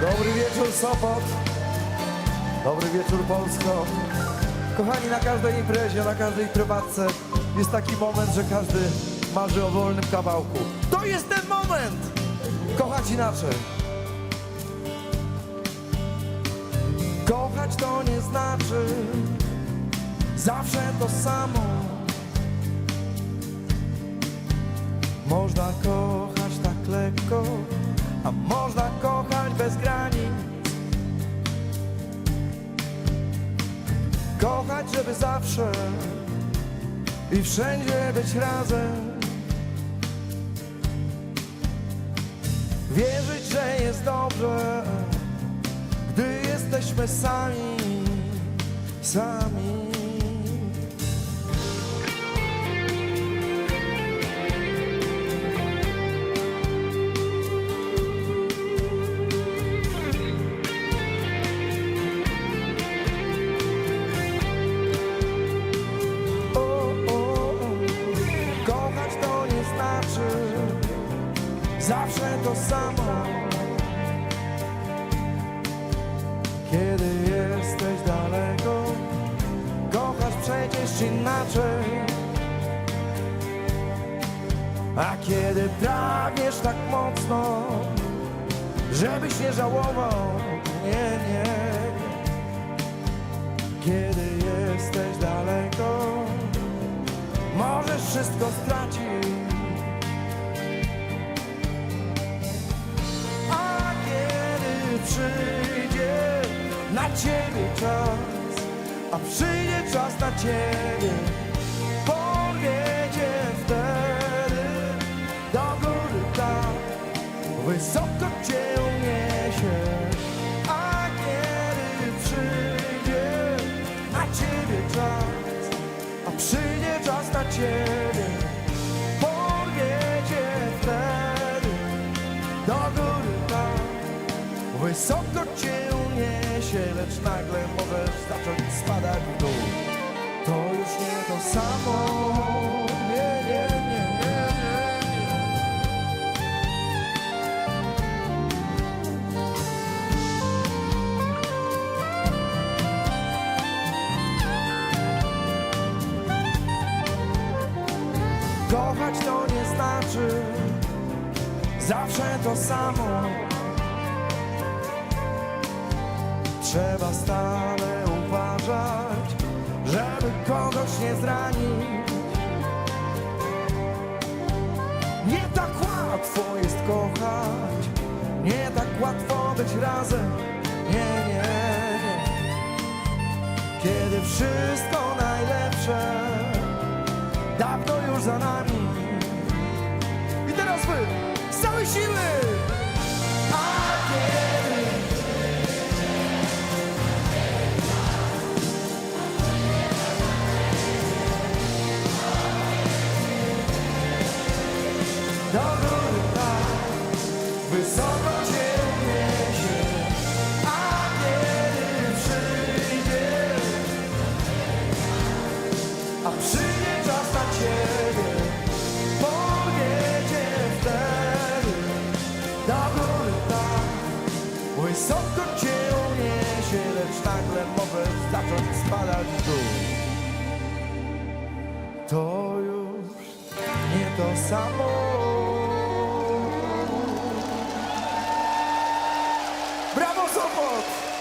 Dobry wieczór Sopot. Dobry wieczór Polsko. Kochani, na każdej imprezie, na każdej prywatce jest taki moment, że każdy marzy o wolnym kawałku. To jest ten moment! Kochać inaczej. Kochać to nie znaczy zawsze to samo. Można kochać Kochać, żeby zawsze i wszędzie być razem. Wierzyć, że jest dobrze, gdy jesteśmy sami, sami. Zawsze to samo. Kiedy jesteś daleko, kochasz przecież inaczej. A kiedy pragniesz tak mocno, żebyś nie żałował, nie, nie. Kiedy jesteś daleko, możesz wszystko stracić. Ciebie czas, a przyjdzie czas na ciebie, porwie cię wtedy do góry tak, wysoko cię uniesie. A kiedy przyjdzie na ciebie czas, a przyjdzie czas na ciebie, porwie cię wtedy do góry tak, wysoko lecz nagle możesz zacząć spadać w dół. To już nie to samo, nie, nie, nie, nie, nie. Kochać to nie znaczy zawsze to samo. Trzeba stale uważać, żeby kogoś nie zranić. Nie tak łatwo jest kochać, nie tak łatwo być razem. Nie, nie, nie. Kiedy wszystko najlepsze dawno już za nami. Wysoko cię uniesie, lecz nagle możesz zacząć spadać w dół. To już nie to samo. Brawo Sopot!